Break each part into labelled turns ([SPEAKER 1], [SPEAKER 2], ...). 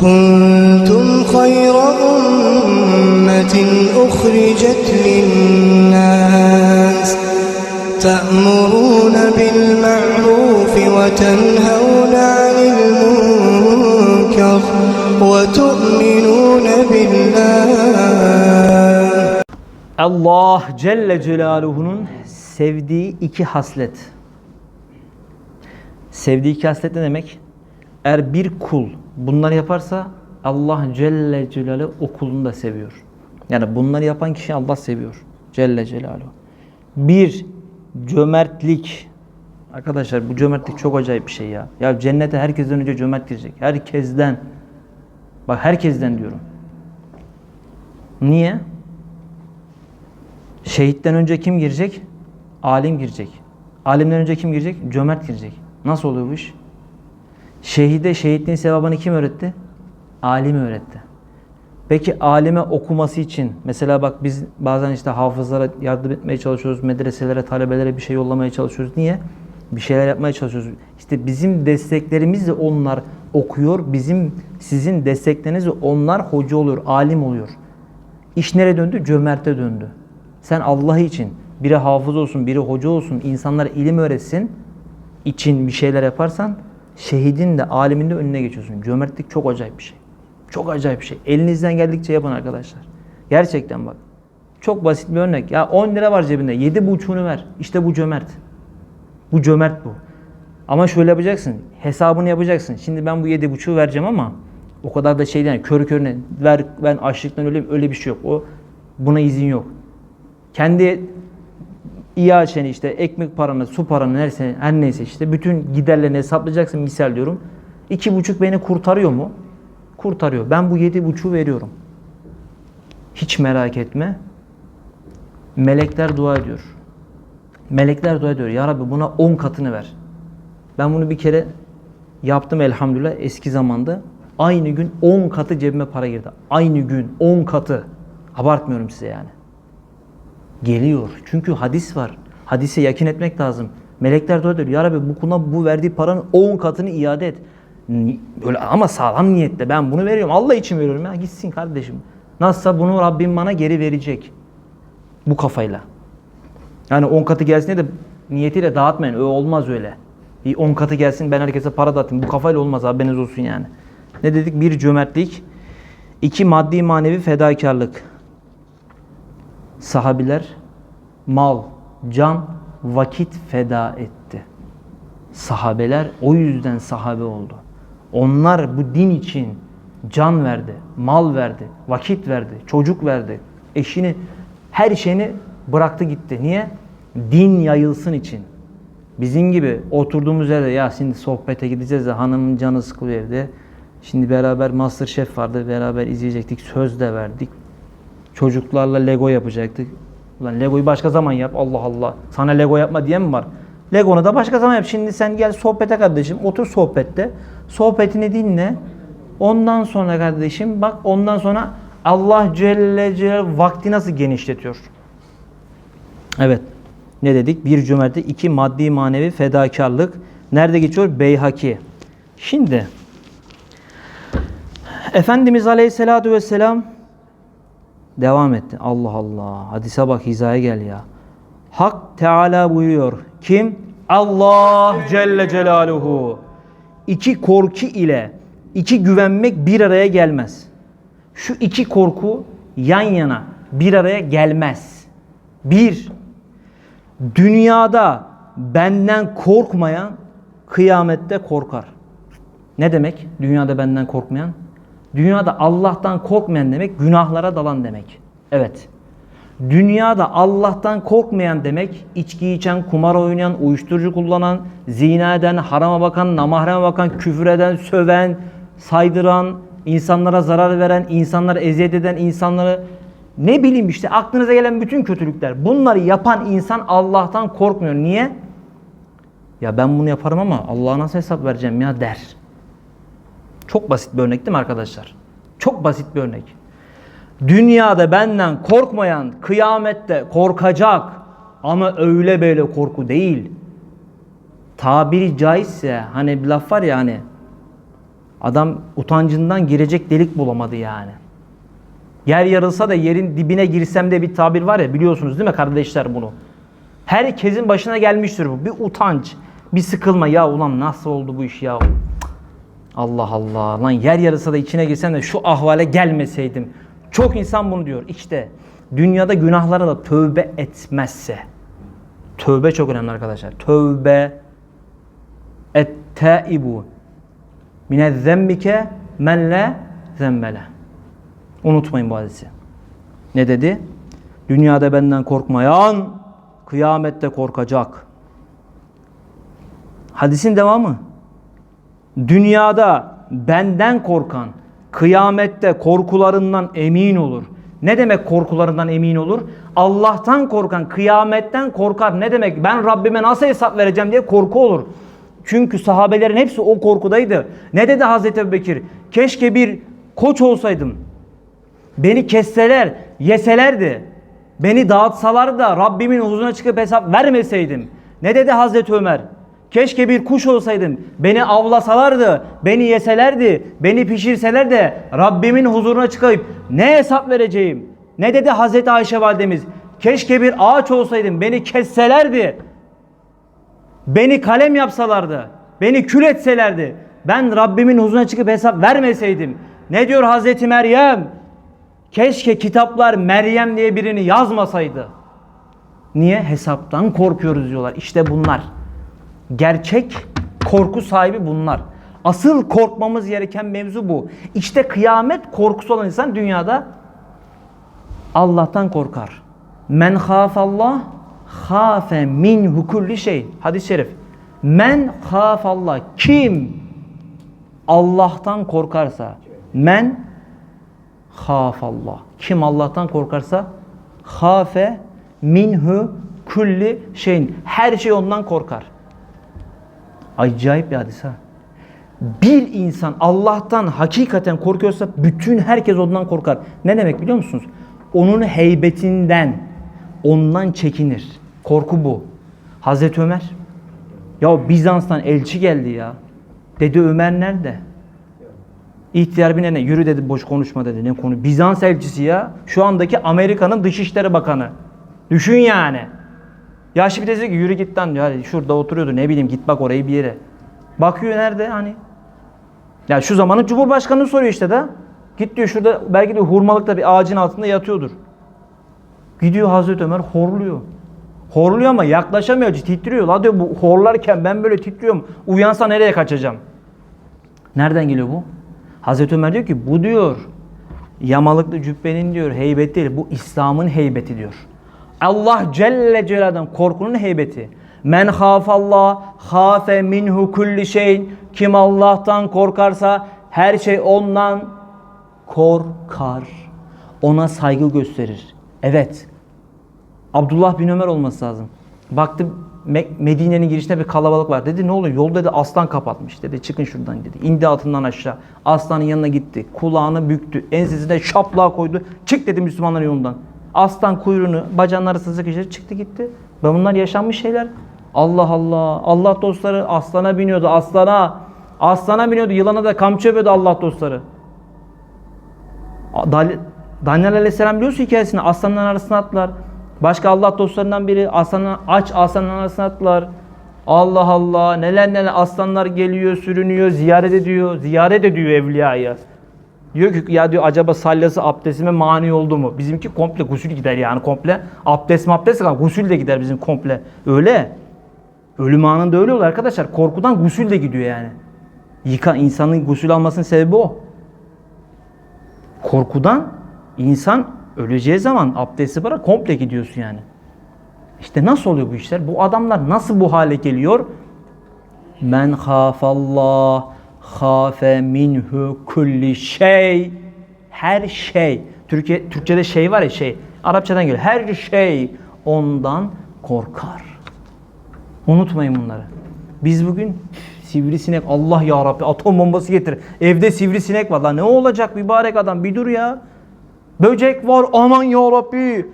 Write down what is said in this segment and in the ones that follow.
[SPEAKER 1] كنتم خير أمة أخرجت للناس تأمرون بالمعروف وتنهون عن المنكر وتؤمنون بالله
[SPEAKER 2] Allah Celle Celaluhu'nun sevdiği iki haslet. Sevdiği iki haslet ne demek? Eğer bir kul bunları yaparsa Allah Celle Celaluhu o kulunu da seviyor. Yani bunları yapan kişi Allah seviyor. Celle Celaluhu. Bir, cömertlik. Arkadaşlar bu cömertlik çok acayip bir şey ya. Ya cennete herkesten önce cömert girecek. Herkesten. Bak herkesten diyorum. Niye? Şehitten önce kim girecek? Alim girecek. Alimden önce kim girecek? Cömert girecek. Nasıl oluyor bu iş? Şehide şehitliğin sevabını kim öğretti? Alim öğretti. Peki alime okuması için mesela bak biz bazen işte hafızlara yardım etmeye çalışıyoruz. Medreselere, talebelere bir şey yollamaya çalışıyoruz. Niye? Bir şeyler yapmaya çalışıyoruz. İşte bizim desteklerimizle onlar okuyor. Bizim sizin desteklerinizle onlar hoca oluyor, alim oluyor. İş nereye döndü? Cömert'e döndü. Sen Allah için biri hafız olsun, biri hoca olsun, insanlara ilim öğretsin için bir şeyler yaparsan şehidin de alimin de önüne geçiyorsun. Cömertlik çok acayip bir şey. Çok acayip bir şey. Elinizden geldikçe yapın arkadaşlar. Gerçekten bak. Çok basit bir örnek. Ya 10 lira var cebinde. 7,5'unu ver. İşte bu cömert. Bu cömert bu. Ama şöyle yapacaksın. Hesabını yapacaksın. Şimdi ben bu 7,5'u vereceğim ama o kadar da şey değil. Yani körü körüne ver ben açlıktan öleyim öyle bir şey yok. O buna izin yok. Kendi iaçeni işte ekmek paranı, su paranı neyse, her neyse işte bütün giderlerini hesaplayacaksın misal diyorum. İki buçuk beni kurtarıyor mu? Kurtarıyor. Ben bu yedi buçuğu veriyorum. Hiç merak etme. Melekler dua ediyor. Melekler dua ediyor. Ya Rabbi buna 10 katını ver. Ben bunu bir kere yaptım elhamdülillah eski zamanda. Aynı gün 10 katı cebime para girdi. Aynı gün 10 katı. Abartmıyorum size yani. Geliyor. Çünkü hadis var. Hadise yakin etmek lazım. Melekler dua ediyor. Ya Rabbi bu kula bu verdiği paranın 10 katını iade et. Ni- Öyle ama sağlam niyetle ben bunu veriyorum. Allah için veriyorum ya. Gitsin kardeşim. Nasılsa bunu Rabbim bana geri verecek. Bu kafayla. Yani 10 katı gelsin de niyetiyle dağıtmayın. Öyle olmaz öyle. Bir 10 katı gelsin ben herkese para dağıtayım. Bu kafayla olmaz haberiniz olsun yani. Ne dedik? Bir cömertlik. iki maddi manevi fedakarlık. Sahabiler mal, can, vakit feda etti. Sahabeler o yüzden sahabe oldu. Onlar bu din için can verdi, mal verdi, vakit verdi, çocuk verdi, eşini, her şeyini bıraktı gitti. Niye? Din yayılsın için. Bizim gibi oturduğumuz yerde ya şimdi sohbete gideceğiz de hanımın canı sıkılıyor evde. Şimdi beraber Masterchef vardı, beraber izleyecektik, söz de verdik. Çocuklarla Lego yapacaktık. Ulan Lego'yu başka zaman yap. Allah Allah. Sana Lego yapma diyen mi var? Lego'nu da başka zaman yap. Şimdi sen gel sohbete kardeşim. Otur sohbette. Sohbetini dinle. Ondan sonra kardeşim bak ondan sonra Allah Celle Celaluhu vakti nasıl genişletiyor? Evet. Ne dedik? Bir cömertlik, iki maddi manevi fedakarlık. Nerede geçiyor? Beyhaki. Şimdi Efendimiz Aleyhisselatü Vesselam devam etti. Allah Allah. Hadise bak hizaya gel ya. Hak Teala buyuruyor. Kim? Allah Celle Celaluhu. İki korku ile iki güvenmek bir araya gelmez. Şu iki korku yan yana bir araya gelmez. Bir, dünyada benden korkmayan kıyamette korkar. Ne demek dünyada benden korkmayan? Dünyada Allah'tan korkmayan demek günahlara dalan demek. Evet. Dünyada Allah'tan korkmayan demek içki içen, kumar oynayan, uyuşturucu kullanan, zina eden, harama bakan, namahreme bakan, küfür eden, söven, saydıran, insanlara zarar veren, insanlara eziyet eden, insanları ne bileyim işte aklınıza gelen bütün kötülükler. Bunları yapan insan Allah'tan korkmuyor. Niye? Ya ben bunu yaparım ama Allah'a nasıl hesap vereceğim ya der. Çok basit bir örnek değil mi arkadaşlar? Çok basit bir örnek. Dünyada benden korkmayan kıyamette korkacak ama öyle böyle korku değil. Tabiri caizse hani bir laf var ya hani Adam utancından girecek delik bulamadı yani. Yer yarılsa da yerin dibine girsem de bir tabir var ya biliyorsunuz değil mi kardeşler bunu? Herkesin başına gelmiştir bu. Bir utanç, bir sıkılma. Ya ulan nasıl oldu bu iş ya? Allah Allah. Lan yer yarılsa da içine girsem de şu ahvale gelmeseydim. Çok insan bunu diyor. İşte dünyada günahlara da tövbe etmezse. Tövbe çok önemli arkadaşlar. Tövbe et-taibu mine zembike men le zembele. Unutmayın bu hadisi. Ne dedi? Dünyada benden korkmayan kıyamette korkacak. Hadisin devamı. Dünyada benden korkan kıyamette korkularından emin olur. Ne demek korkularından emin olur? Allah'tan korkan kıyametten korkar. Ne demek? Ben Rabbime nasıl hesap vereceğim diye korku olur. Çünkü sahabelerin hepsi o korkudaydı. Ne dedi Hazreti Ebubekir? Keşke bir koç olsaydım. Beni kesseler, yeselerdi. Beni dağıtsalar da Rabbimin huzuruna çıkıp hesap vermeseydim. Ne dedi Hazreti Ömer? Keşke bir kuş olsaydım. Beni avlasalardı, beni yeselerdi, beni pişirseler de Rabbimin huzuruna çıkıp ne hesap vereceğim? Ne dedi Hazreti Ayşe validemiz? Keşke bir ağaç olsaydım, beni kesselerdi. Beni kalem yapsalardı, beni kül etselerdi, ben Rabbimin huzuruna çıkıp hesap vermeseydim. Ne diyor Hazreti Meryem? Keşke kitaplar Meryem diye birini yazmasaydı. Niye? Hesaptan korkuyoruz diyorlar. İşte bunlar. Gerçek korku sahibi bunlar. Asıl korkmamız gereken mevzu bu. İşte kıyamet korkusu olan insan dünyada Allah'tan korkar. Men hafallah hafe minhu kulli şey. Hadis-i şerif. Men hafallah. Kim Allah'tan korkarsa. Men hafallah. Kim Allah'tan korkarsa hafe minhu kulli şeyin. Her şey ondan korkar. Acayip bir hadis ha. Bir insan Allah'tan hakikaten korkuyorsa bütün herkes ondan korkar. Ne demek biliyor musunuz? Onun heybetinden, ondan çekinir. Korku bu. Hazreti Ömer. Ya Bizans'tan elçi geldi ya. Dedi Ömer nerede? İhtiyar bir ne? Yürü dedi boş konuşma dedi. Ne konu? Bizans elçisi ya. Şu andaki Amerika'nın Dışişleri Bakanı. Düşün yani. Yaşlı bir de dedi ki yürü git lan diyor. Hadi şurada oturuyordu ne bileyim git bak orayı bir yere. Bakıyor nerede hani. Ya şu zamanın Cumhurbaşkanı soruyor işte da. Git diyor şurada belki de hurmalıkta bir ağacın altında yatıyordur. Gidiyor Hazreti Ömer horluyor. Horluyor ama yaklaşamıyor titriyor. La diyor bu horlarken ben böyle titriyorum. Uyansa nereye kaçacağım? Nereden geliyor bu? Hazreti Ömer diyor ki bu diyor yamalıklı cübbenin diyor heybeti değil bu İslam'ın heybeti diyor. Allah Celle Celaluhu'dan korkunun heybeti. Men hafallah hafe minhu kulli şeyin. Kim Allah'tan korkarsa her şey ondan korkar. Ona saygı gösterir. Evet. Abdullah bin Ömer olması lazım. Baktım Me- Medine'nin girişinde bir kalabalık var. Dedi ne oluyor? Yol dedi aslan kapatmış dedi. Çıkın şuradan dedi. İndi altından aşağı. Aslanın yanına gitti. Kulağını büktü. Ensesine şaplığa koydu. Çık dedi Müslümanların yolundan. Aslan kuyruğunu bacağını sıkıştırdı çıktı gitti. Ben bunlar yaşanmış şeyler. Allah Allah. Allah dostları aslana biniyordu. Aslana. Aslana biniyordu. Yılana da kamçı yapıyordu Allah dostları. Daniel Aleyhisselam biliyorsun hikayesini aslanların arasına attılar. Başka Allah dostlarından biri aslanın aç aslanın arasına attılar. Allah Allah neler neler aslanlar geliyor sürünüyor ziyaret ediyor ziyaret ediyor evliyayı. Diyor ki ya diyor acaba salyası abdestime mani oldu mu? Bizimki komple gusül gider yani komple. Abdest mabdest kalır gusül de gider bizim komple. Öyle. Ölüm anında öyle oluyor arkadaşlar. Korkudan gusül de gidiyor yani. Yıka, insanın gusül almasının sebebi o korkudan insan öleceği zaman abdesti bırak komple gidiyorsun yani. İşte nasıl oluyor bu işler? Bu adamlar nasıl bu hale geliyor? Men hafallah hafe minhu kulli şey her şey Türkiye Türkçede şey var ya şey Arapçadan geliyor. Her şey ondan korkar. Unutmayın bunları. Biz bugün sivrisinek Allah ya Rabbi atom bombası getir. Evde sivrisinek var. Lan ne olacak mübarek adam bir dur ya. Böcek var aman ya Rabbi.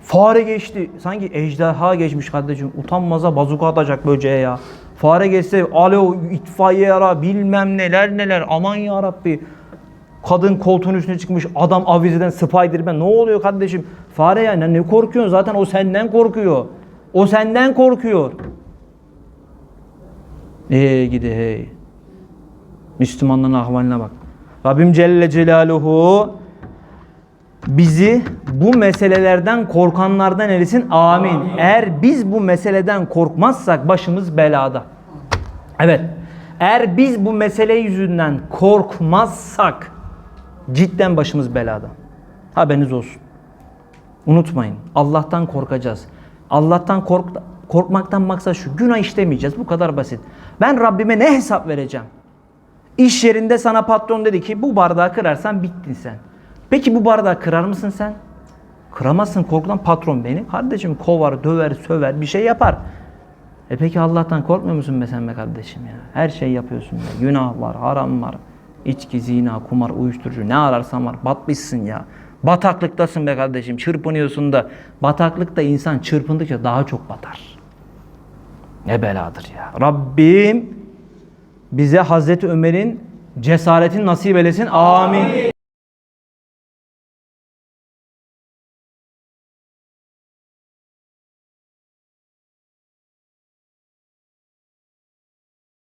[SPEAKER 2] Fare geçti. Sanki ejderha geçmiş kardeşim. Utanmaza bazuka atacak böceğe ya. Fare geçse alo itfaiye ara bilmem neler neler aman ya Rabbi. Kadın koltuğun üstüne çıkmış adam avizeden Spiderman ne oluyor kardeşim? Fare ya ne korkuyorsun zaten o senden korkuyor. O senden korkuyor. Ey gidi hey. Müslümanların ahvaline bak. Rabbim Celle Celaluhu bizi bu meselelerden korkanlardan eylesin. Amin. Eğer biz bu meseleden korkmazsak başımız belada. Evet. Eğer biz bu mesele yüzünden korkmazsak cidden başımız belada. Haberiniz olsun. Unutmayın. Allah'tan korkacağız. Allah'tan kork korkmaktan maksat şu. Günah işlemeyeceğiz. Bu kadar basit. Ben Rabbime ne hesap vereceğim? İş yerinde sana patron dedi ki bu bardağı kırarsan bittin sen. Peki bu bardağı kırar mısın sen? Kıramazsın korkudan patron beni. Kardeşim kovar, döver, söver bir şey yapar. E peki Allah'tan korkmuyor musun be sen be kardeşim ya? Her şey yapıyorsun ya. Günah var, haram var. İçki, zina, kumar, uyuşturucu ne ararsan var. Batmışsın ya. Bataklıktasın be kardeşim. Çırpınıyorsun da. Bataklıkta insan çırpındıkça daha çok batar. Ne beladır ya. Rabbim bize Hazreti Ömer'in cesaretini nasip eylesin. Amin.